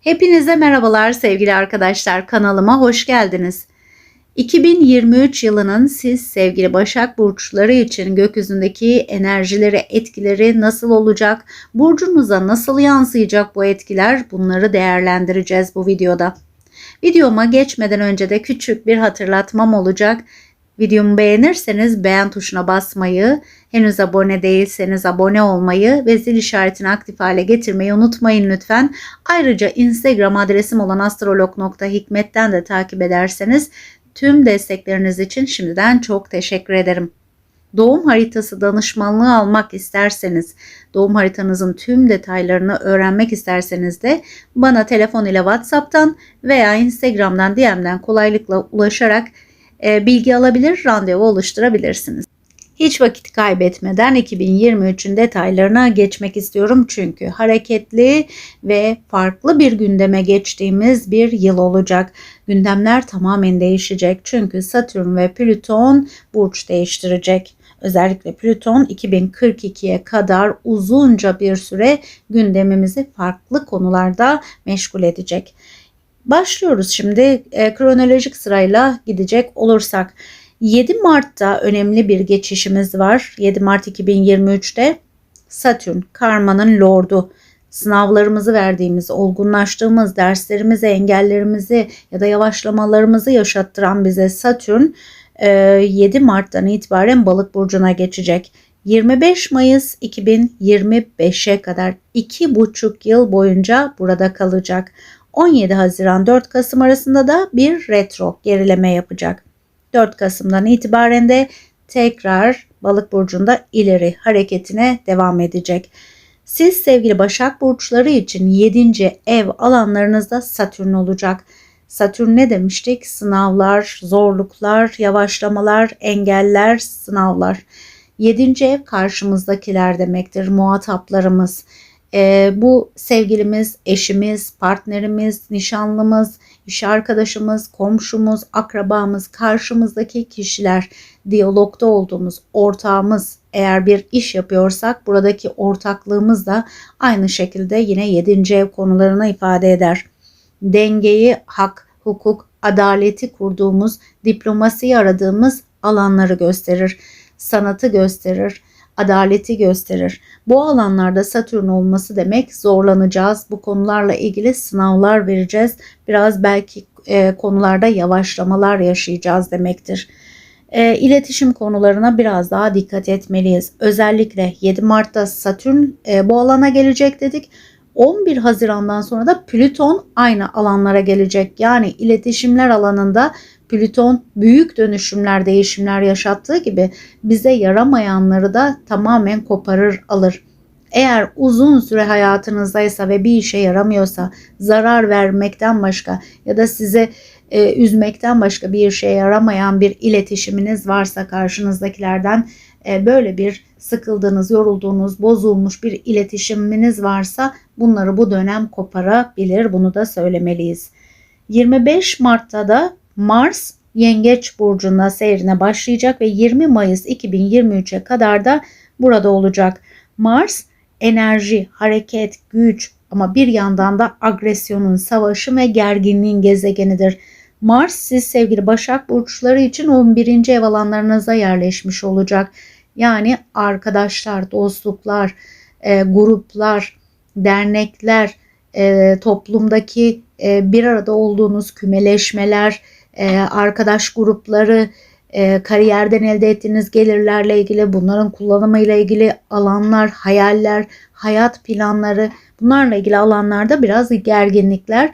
Hepinize merhabalar sevgili arkadaşlar kanalıma hoş geldiniz. 2023 yılının siz sevgili Başak burçları için gökyüzündeki enerjileri, etkileri nasıl olacak? Burcunuza nasıl yansıyacak bu etkiler? Bunları değerlendireceğiz bu videoda. Videoma geçmeden önce de küçük bir hatırlatmam olacak. Videomu beğenirseniz beğen tuşuna basmayı, henüz abone değilseniz abone olmayı ve zil işaretini aktif hale getirmeyi unutmayın lütfen. Ayrıca Instagram adresim olan astrolog.hikmet'ten de takip ederseniz tüm destekleriniz için şimdiden çok teşekkür ederim. Doğum haritası danışmanlığı almak isterseniz, doğum haritanızın tüm detaylarını öğrenmek isterseniz de bana telefon ile WhatsApp'tan veya Instagram'dan DM'den kolaylıkla ulaşarak bilgi alabilir, randevu oluşturabilirsiniz. Hiç vakit kaybetmeden 2023'ün detaylarına geçmek istiyorum çünkü hareketli ve farklı bir gündeme geçtiğimiz bir yıl olacak. Gündemler tamamen değişecek çünkü Satürn ve Plüton burç değiştirecek. Özellikle Plüton 2042'ye kadar uzunca bir süre gündemimizi farklı konularda meşgul edecek. Başlıyoruz şimdi e, kronolojik sırayla gidecek olursak. 7 Mart'ta önemli bir geçişimiz var. 7 Mart 2023'te Satürn karmanın lordu sınavlarımızı verdiğimiz, olgunlaştığımız, derslerimizi, engellerimizi ya da yavaşlamalarımızı yaşattıran bize Satürn 7 Mart'tan itibaren balık burcuna geçecek. 25 Mayıs 2025'e kadar 2,5 yıl boyunca burada kalacak. 17 Haziran 4 Kasım arasında da bir retro gerileme yapacak. 4 Kasım'dan itibaren de tekrar Balık burcunda ileri hareketine devam edecek. Siz sevgili Başak burçları için 7. ev alanlarınızda Satürn olacak. Satürn ne demiştik? Sınavlar, zorluklar, yavaşlamalar, engeller, sınavlar. 7. ev karşımızdakiler demektir, muhataplarımız. E, bu sevgilimiz, eşimiz, partnerimiz, nişanlımız, iş arkadaşımız, komşumuz, akrabamız, karşımızdaki kişiler, diyalogda olduğumuz ortağımız, eğer bir iş yapıyorsak buradaki ortaklığımız da aynı şekilde yine 7. ev konularına ifade eder. Dengeyi, hak, hukuk, adaleti kurduğumuz, diplomasiyi aradığımız alanları gösterir. Sanatı gösterir adaleti gösterir. Bu alanlarda Satürn olması demek zorlanacağız. Bu konularla ilgili sınavlar vereceğiz. Biraz belki e, konularda yavaşlamalar yaşayacağız demektir. E, iletişim konularına biraz daha dikkat etmeliyiz. Özellikle 7 Mart'ta Satürn e, bu alana gelecek dedik. 11 Haziran'dan sonra da Plüton aynı alanlara gelecek. Yani iletişimler alanında Plüton büyük dönüşümler, değişimler yaşattığı gibi bize yaramayanları da tamamen koparır alır. Eğer uzun süre hayatınızdaysa ve bir işe yaramıyorsa zarar vermekten başka ya da size e, üzmekten başka bir işe yaramayan bir iletişiminiz varsa karşınızdakilerden e, böyle bir sıkıldığınız, yorulduğunuz, bozulmuş bir iletişiminiz varsa bunları bu dönem koparabilir. Bunu da söylemeliyiz. 25 Mart'ta da Mars Yengeç burcunda seyrine başlayacak ve 20 Mayıs 2023'e kadar da burada olacak. Mars enerji, hareket, güç ama bir yandan da agresyonun, savaşın ve gerginliğin gezegenidir. Mars siz sevgili Başak burçları için 11. ev alanlarınıza yerleşmiş olacak. Yani arkadaşlar, dostluklar, e, gruplar, dernekler, e, toplumdaki e, bir arada olduğunuz kümeleşmeler, e, arkadaş grupları, e, kariyerden elde ettiğiniz gelirlerle ilgili, bunların kullanımıyla ilgili alanlar, hayaller, hayat planları bunlarla ilgili alanlarda biraz gerginlikler,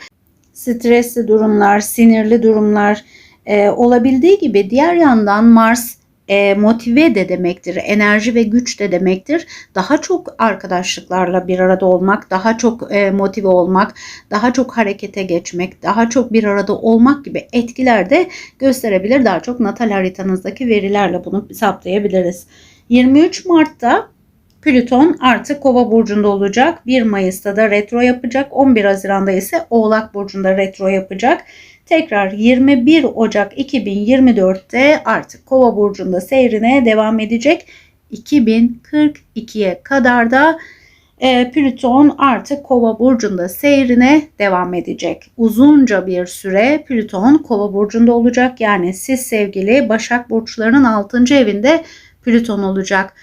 stresli durumlar, sinirli durumlar e, olabildiği gibi diğer yandan Mars e, motive de demektir, enerji ve güç de demektir. Daha çok arkadaşlıklarla bir arada olmak, daha çok e, motive olmak, daha çok harekete geçmek, daha çok bir arada olmak gibi etkiler de gösterebilir. Daha çok natal haritanızdaki verilerle bunu saptayabiliriz. 23 Mart'ta Plüton artık Kova burcunda olacak. 1 Mayıs'ta da retro yapacak. 11 Haziran'da ise Oğlak burcunda retro yapacak. Tekrar 21 Ocak 2024'te artık Kova burcunda seyrine devam edecek. 2042'ye kadar da e, Plüton artık Kova burcunda seyrine devam edecek. Uzunca bir süre Plüton Kova burcunda olacak. Yani siz sevgili Başak burçlarının 6. evinde Plüton olacak.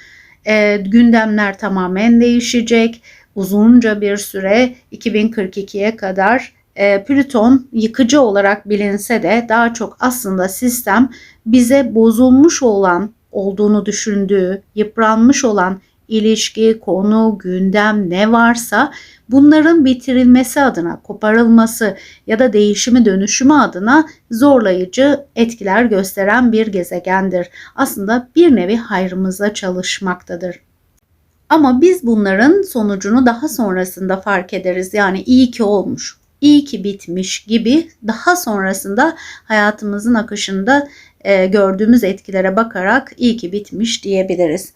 E, gündemler tamamen değişecek. Uzunca bir süre 2042'ye kadar e, Plüton yıkıcı olarak bilinse de daha çok aslında sistem bize bozulmuş olan olduğunu düşündüğü, yıpranmış olan ilişki, konu, gündem ne varsa bunların bitirilmesi adına, koparılması ya da değişimi dönüşümü adına zorlayıcı etkiler gösteren bir gezegendir. Aslında bir nevi hayrımıza çalışmaktadır. Ama biz bunların sonucunu daha sonrasında fark ederiz. Yani iyi ki olmuş, iyi ki bitmiş gibi daha sonrasında hayatımızın akışında e, gördüğümüz etkilere bakarak iyi ki bitmiş diyebiliriz.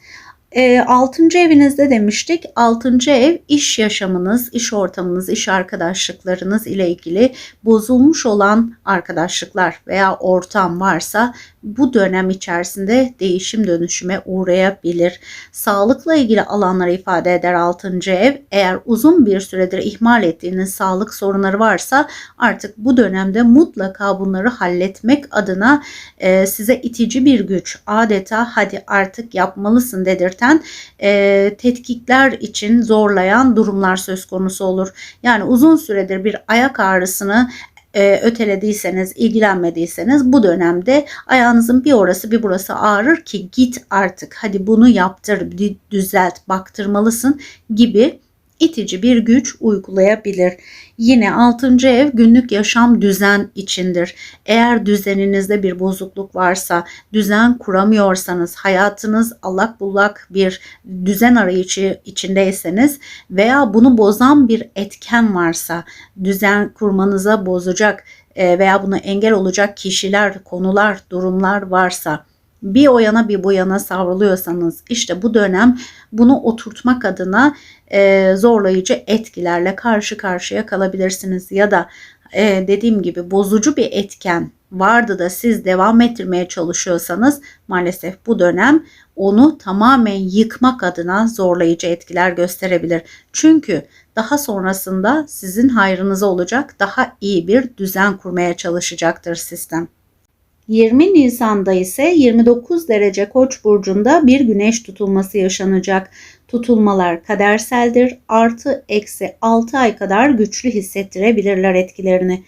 E, 6. evinizde demiştik. 6. ev iş yaşamınız, iş ortamınız, iş arkadaşlıklarınız ile ilgili bozulmuş olan arkadaşlıklar veya ortam varsa bu dönem içerisinde değişim dönüşüme uğrayabilir. Sağlıkla ilgili alanları ifade eder 6. ev. Eğer uzun bir süredir ihmal ettiğiniz sağlık sorunları varsa artık bu dönemde mutlaka bunları halletmek adına e, size itici bir güç adeta hadi artık yapmalısın dedirten e, tetkikler için zorlayan durumlar söz konusu olur. Yani uzun süredir bir ayak ağrısını e, ötelediyseniz, ilgilenmediyseniz bu dönemde ayağınızın bir orası bir burası ağrır ki git artık hadi bunu yaptır, düzelt, baktırmalısın gibi itici bir güç uygulayabilir. Yine 6. ev günlük yaşam düzen içindir. Eğer düzeninizde bir bozukluk varsa, düzen kuramıyorsanız, hayatınız allak bullak bir düzen arayışı içindeyseniz veya bunu bozan bir etken varsa, düzen kurmanıza bozacak e, veya bunu engel olacak kişiler, konular, durumlar varsa bir o yana bir bu yana savruluyorsanız işte bu dönem bunu oturtmak adına e, zorlayıcı etkilerle karşı karşıya kalabilirsiniz ya da e, dediğim gibi bozucu bir etken vardı da siz devam ettirmeye çalışıyorsanız maalesef bu dönem onu tamamen yıkmak adına zorlayıcı etkiler gösterebilir. Çünkü daha sonrasında sizin hayrınıza olacak daha iyi bir düzen kurmaya çalışacaktır sistem. 20 Nisan'da ise 29 derece Koç burcunda bir güneş tutulması yaşanacak. Tutulmalar kaderseldir. Artı eksi 6 ay kadar güçlü hissettirebilirler etkilerini.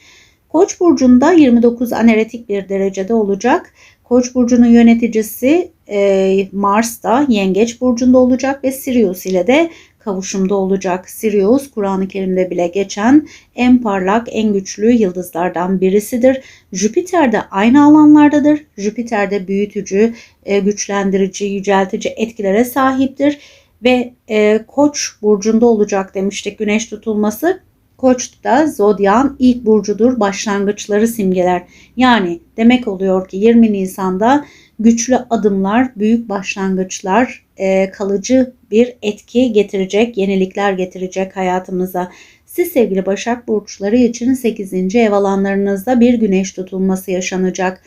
Koç burcunda 29 aneretik bir derecede olacak. Koç burcunun yöneticisi e, Mars da Yengeç burcunda olacak ve Sirius ile de kavuşumda olacak. Sirius Kur'an-ı Kerim'de bile geçen en parlak, en güçlü yıldızlardan birisidir. Jüpiter de aynı alanlardadır. Jüpiter de büyütücü, e, güçlendirici, yüceltici etkilere sahiptir ve e, Koç burcunda olacak demiştik güneş tutulması. Koç da zodyan ilk burcudur, başlangıçları simgeler. Yani demek oluyor ki 20 Nisan'da güçlü adımlar, büyük başlangıçlar, e, kalıcı bir etki getirecek, yenilikler getirecek hayatımıza. Siz sevgili Başak Burçları için 8. ev alanlarınızda bir güneş tutulması yaşanacak.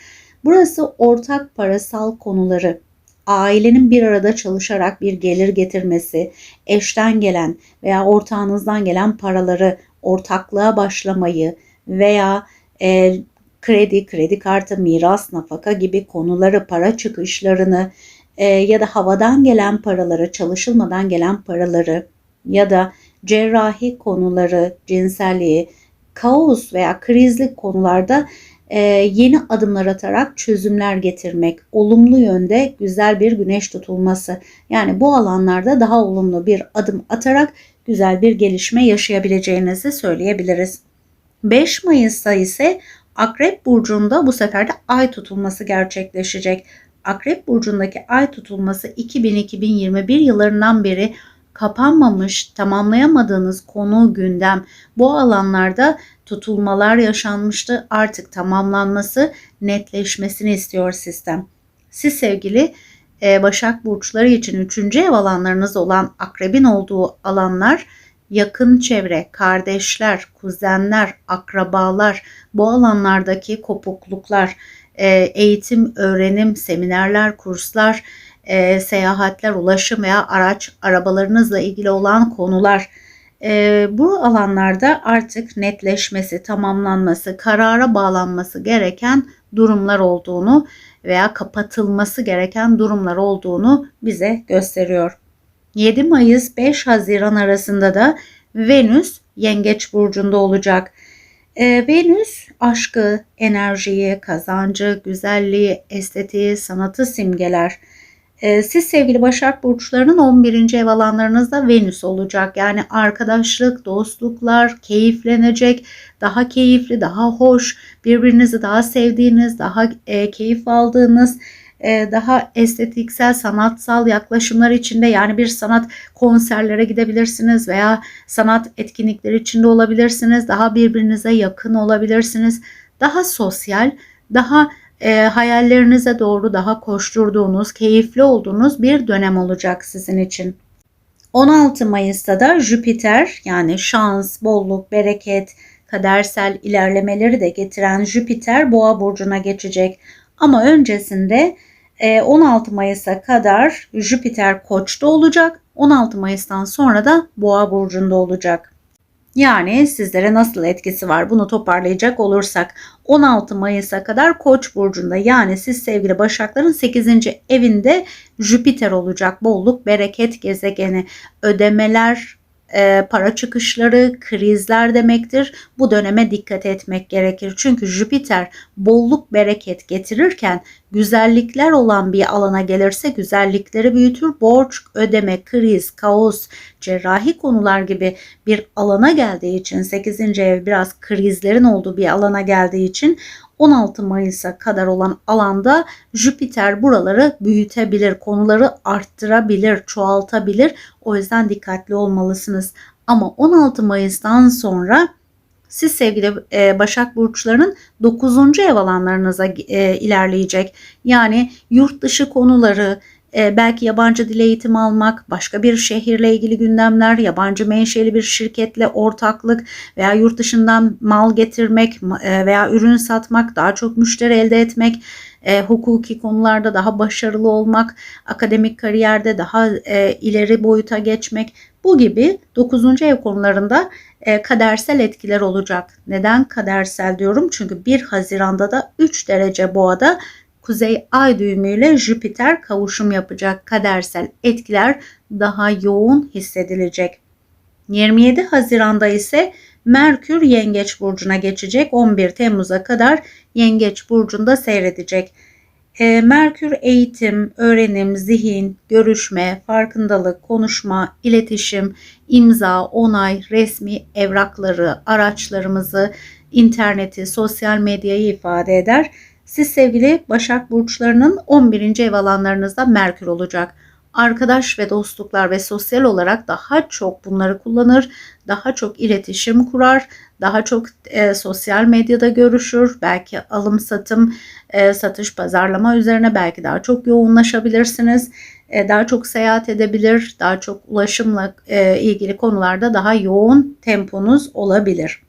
Burası ortak parasal konuları, ailenin bir arada çalışarak bir gelir getirmesi, eşten gelen veya ortağınızdan gelen paraları ortaklığa başlamayı veya e, kredi, kredi kartı, miras, nafaka gibi konuları, para çıkışlarını e, ya da havadan gelen paraları, çalışılmadan gelen paraları ya da cerrahi konuları, cinselliği, kaos veya krizlik konularda e, yeni adımlar atarak çözümler getirmek, olumlu yönde güzel bir güneş tutulması. Yani bu alanlarda daha olumlu bir adım atarak güzel bir gelişme yaşayabileceğinizi söyleyebiliriz. 5 Mayıs'ta ise Akrep burcunda bu sefer de ay tutulması gerçekleşecek. Akrep burcundaki ay tutulması 2000-2021 yıllarından beri kapanmamış, tamamlayamadığınız konu, gündem bu alanlarda tutulmalar yaşanmıştı. Artık tamamlanması, netleşmesini istiyor sistem. Siz sevgili e, Başak burçları için 3. ev alanlarınız olan akrebin olduğu alanlar yakın çevre, kardeşler, kuzenler, akrabalar, bu alanlardaki kopukluklar, eğitim, öğrenim, seminerler, kurslar, e, seyahatler, ulaşım veya araç, arabalarınızla ilgili olan konular. E, bu alanlarda artık netleşmesi, tamamlanması, karara bağlanması gereken durumlar olduğunu veya kapatılması gereken durumlar olduğunu bize gösteriyor. 7 Mayıs 5 Haziran arasında da Venüs Yengeç burcunda olacak. Ee, Venüs aşkı, enerjiyi, kazancı, güzelliği, estetiği, sanatı simgeler. Ee, siz sevgili Başak Burçlarının 11. ev alanlarınızda Venüs olacak. Yani arkadaşlık, dostluklar, keyiflenecek, daha keyifli, daha hoş, birbirinizi daha sevdiğiniz, daha e, keyif aldığınız, e, daha estetiksel, sanatsal yaklaşımlar içinde yani bir sanat konserlere gidebilirsiniz veya sanat etkinlikleri içinde olabilirsiniz. Daha birbirinize yakın olabilirsiniz. Daha sosyal, daha e, hayallerinize doğru daha koşturduğunuz, keyifli olduğunuz bir dönem olacak sizin için. 16 Mayıs'ta da Jüpiter yani şans, bolluk, bereket, kadersel ilerlemeleri de getiren Jüpiter Boğa burcuna geçecek. Ama öncesinde 16 Mayıs'a kadar Jüpiter Koç'ta olacak. 16 Mayıs'tan sonra da Boğa burcunda olacak. Yani sizlere nasıl etkisi var bunu toparlayacak olursak 16 Mayıs'a kadar Koç burcunda yani siz sevgili Başakların 8. evinde Jüpiter olacak. Bolluk, bereket gezegeni, ödemeler, e, para çıkışları, krizler demektir. Bu döneme dikkat etmek gerekir. Çünkü Jüpiter bolluk bereket getirirken güzellikler olan bir alana gelirse güzellikleri büyütür. Borç, ödeme, kriz, kaos, cerrahi konular gibi bir alana geldiği için 8. ev biraz krizlerin olduğu bir alana geldiği için 16 Mayıs'a kadar olan alanda Jüpiter buraları büyütebilir, konuları arttırabilir, çoğaltabilir. O yüzden dikkatli olmalısınız. Ama 16 Mayıs'tan sonra siz sevgili e, Başak Burçlarının 9. ev alanlarınıza e, ilerleyecek. Yani yurt dışı konuları, e, belki yabancı dil eğitimi almak, başka bir şehirle ilgili gündemler, yabancı menşeli bir şirketle ortaklık veya yurt dışından mal getirmek e, veya ürün satmak, daha çok müşteri elde etmek, e, hukuki konularda daha başarılı olmak, akademik kariyerde daha e, ileri boyuta geçmek bu gibi 9. ev konularında e, kadersel etkiler olacak. Neden kadersel diyorum? Çünkü 1 Haziran'da da 3 derece boğada Kuzey Ay düğümüyle Jüpiter kavuşum yapacak kadersel etkiler daha yoğun hissedilecek. 27 Haziran'da ise Merkür Yengeç burcuna geçecek. 11 Temmuz'a kadar Yengeç burcunda seyredecek. E, Merkür eğitim, öğrenim, zihin, görüşme, farkındalık, konuşma, iletişim, imza, onay, resmi evrakları, araçlarımızı, interneti, sosyal medyayı ifade eder. Siz sevgili Başak Burçlarının 11. ev alanlarınızda Merkür olacak. Arkadaş ve dostluklar ve sosyal olarak daha çok bunları kullanır, daha çok iletişim kurar, daha çok e, sosyal medyada görüşür, belki alım satım, e, satış pazarlama üzerine belki daha çok yoğunlaşabilirsiniz. E, daha çok seyahat edebilir, daha çok ulaşımla e, ilgili konularda daha yoğun temponuz olabilir.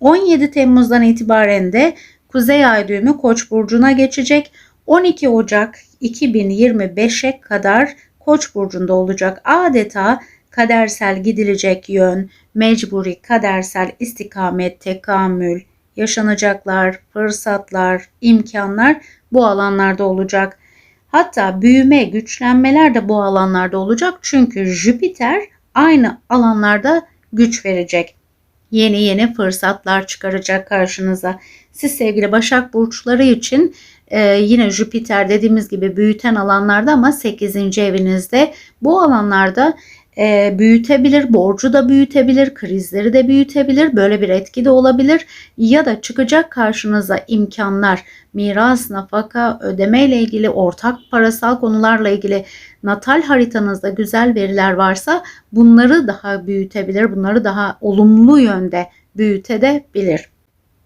17 Temmuz'dan itibaren de Kuzey Ay düğümü Koç burcuna geçecek. 12 Ocak 2025'e kadar Koç burcunda olacak. Adeta kadersel gidilecek yön, mecburi kadersel istikamet, tekamül, yaşanacaklar, fırsatlar, imkanlar bu alanlarda olacak. Hatta büyüme, güçlenmeler de bu alanlarda olacak. Çünkü Jüpiter aynı alanlarda güç verecek yeni yeni fırsatlar çıkaracak karşınıza. Siz sevgili Başak Burçları için e, yine Jüpiter dediğimiz gibi büyüten alanlarda ama 8. evinizde bu alanlarda e, büyütebilir, borcu da büyütebilir, krizleri de büyütebilir. Böyle bir etki de olabilir. Ya da çıkacak karşınıza imkanlar, miras, nafaka, ödeme ile ilgili, ortak parasal konularla ilgili natal haritanızda güzel veriler varsa bunları daha büyütebilir, bunları daha olumlu yönde büyütebilir.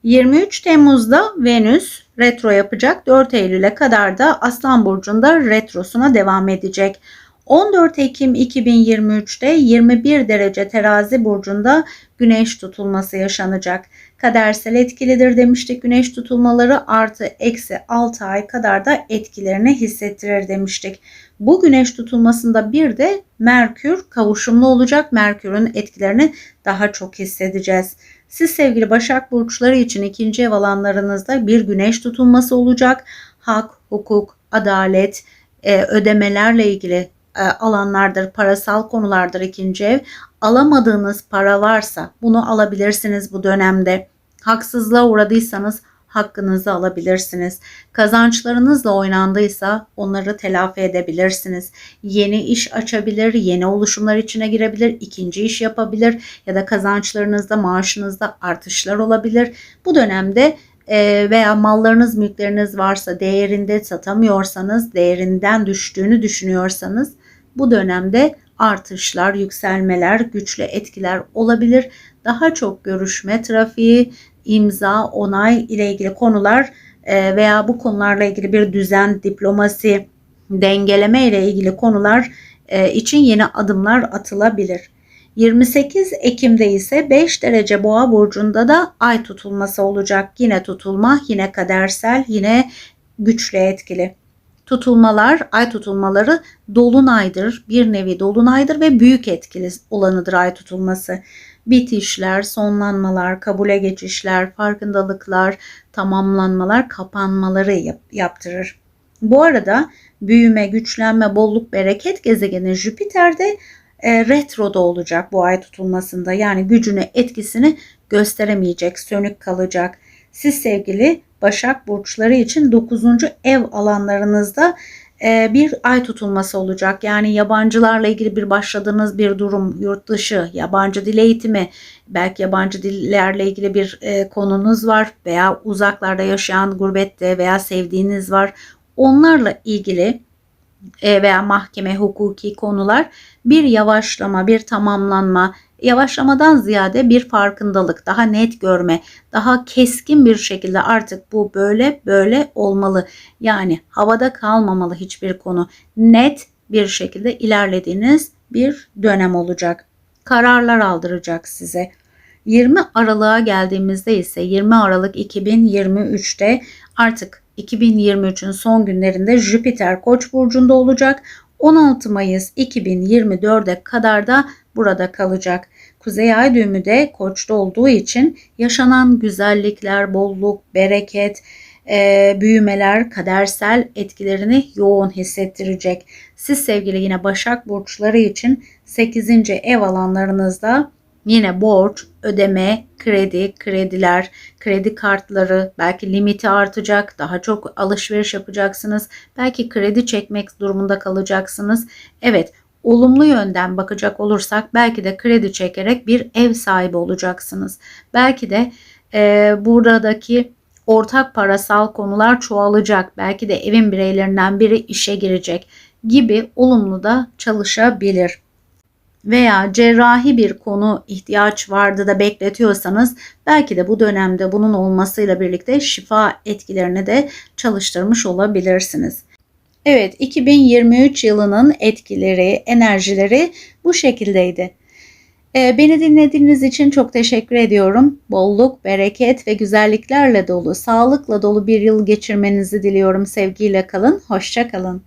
23 Temmuz'da Venüs retro yapacak. 4 Eylül'e kadar da Aslan Burcu'nda retrosuna devam edecek. 14 Ekim 2023'te 21 derece terazi burcunda güneş tutulması yaşanacak. Kadersel etkilidir demiştik güneş tutulmaları artı eksi 6 ay kadar da etkilerini hissettirir demiştik. Bu güneş tutulmasında bir de Merkür kavuşumlu olacak. Merkür'ün etkilerini daha çok hissedeceğiz. Siz sevgili Başak Burçları için ikinci ev alanlarınızda bir güneş tutulması olacak. Hak, hukuk, adalet, e, ödemelerle ilgili alanlardır, parasal konulardır ikinci ev. Alamadığınız para varsa bunu alabilirsiniz bu dönemde. Haksızlığa uğradıysanız hakkınızı alabilirsiniz. Kazançlarınızla oynandıysa onları telafi edebilirsiniz. Yeni iş açabilir, yeni oluşumlar içine girebilir, ikinci iş yapabilir ya da kazançlarınızda, maaşınızda artışlar olabilir. Bu dönemde e, veya mallarınız, mülkleriniz varsa değerinde satamıyorsanız, değerinden düştüğünü düşünüyorsanız bu dönemde artışlar, yükselmeler, güçlü etkiler olabilir. Daha çok görüşme trafiği, imza, onay ile ilgili konular e, veya bu konularla ilgili bir düzen, diplomasi, dengeleme ile ilgili konular e, için yeni adımlar atılabilir. 28 Ekim'de ise 5 derece boğa burcunda da ay tutulması olacak. Yine tutulma, yine kadersel, yine güçlü etkili. Tutulmalar, ay tutulmaları dolunaydır. Bir nevi dolunaydır ve büyük etkili olanıdır ay tutulması. Bitişler, sonlanmalar, kabule geçişler, farkındalıklar, tamamlanmalar, kapanmaları yap- yaptırır. Bu arada büyüme, güçlenme, bolluk, bereket gezegeni Jüpiter'de e, retroda olacak bu ay tutulmasında. Yani gücünü, etkisini gösteremeyecek, sönük kalacak. Siz sevgili Başak burçları için 9. ev alanlarınızda e, bir ay tutulması olacak. Yani yabancılarla ilgili bir başladığınız bir durum, yurt dışı, yabancı dil eğitimi, belki yabancı dillerle ilgili bir e, konunuz var veya uzaklarda yaşayan gurbette veya sevdiğiniz var. Onlarla ilgili veya mahkeme hukuki konular bir yavaşlama, bir tamamlanma, yavaşlamadan ziyade bir farkındalık, daha net görme, daha keskin bir şekilde artık bu böyle böyle olmalı. Yani havada kalmamalı hiçbir konu. Net bir şekilde ilerlediğiniz bir dönem olacak. Kararlar aldıracak size. 20 Aralık'a geldiğimizde ise 20 Aralık 2023'te artık 2023'ün son günlerinde Jüpiter Koç burcunda olacak. 16 Mayıs 2024'e kadar da burada kalacak. Kuzey ay düğümü de Koç'ta olduğu için yaşanan güzellikler, bolluk, bereket, e, büyümeler, kadersel etkilerini yoğun hissettirecek. Siz sevgili yine Başak burçları için 8. ev alanlarınızda Yine borç, ödeme, kredi, krediler, kredi kartları, belki limiti artacak, daha çok alışveriş yapacaksınız. Belki kredi çekmek durumunda kalacaksınız. Evet, olumlu yönden bakacak olursak belki de kredi çekerek bir ev sahibi olacaksınız. Belki de e, buradaki ortak parasal konular çoğalacak. Belki de evin bireylerinden biri işe girecek gibi olumlu da çalışabilir veya cerrahi bir konu ihtiyaç vardı da bekletiyorsanız belki de bu dönemde bunun olmasıyla birlikte şifa etkilerini de çalıştırmış olabilirsiniz. Evet 2023 yılının etkileri, enerjileri bu şekildeydi. Ee, beni dinlediğiniz için çok teşekkür ediyorum. Bolluk, bereket ve güzelliklerle dolu, sağlıkla dolu bir yıl geçirmenizi diliyorum. Sevgiyle kalın, hoşça kalın.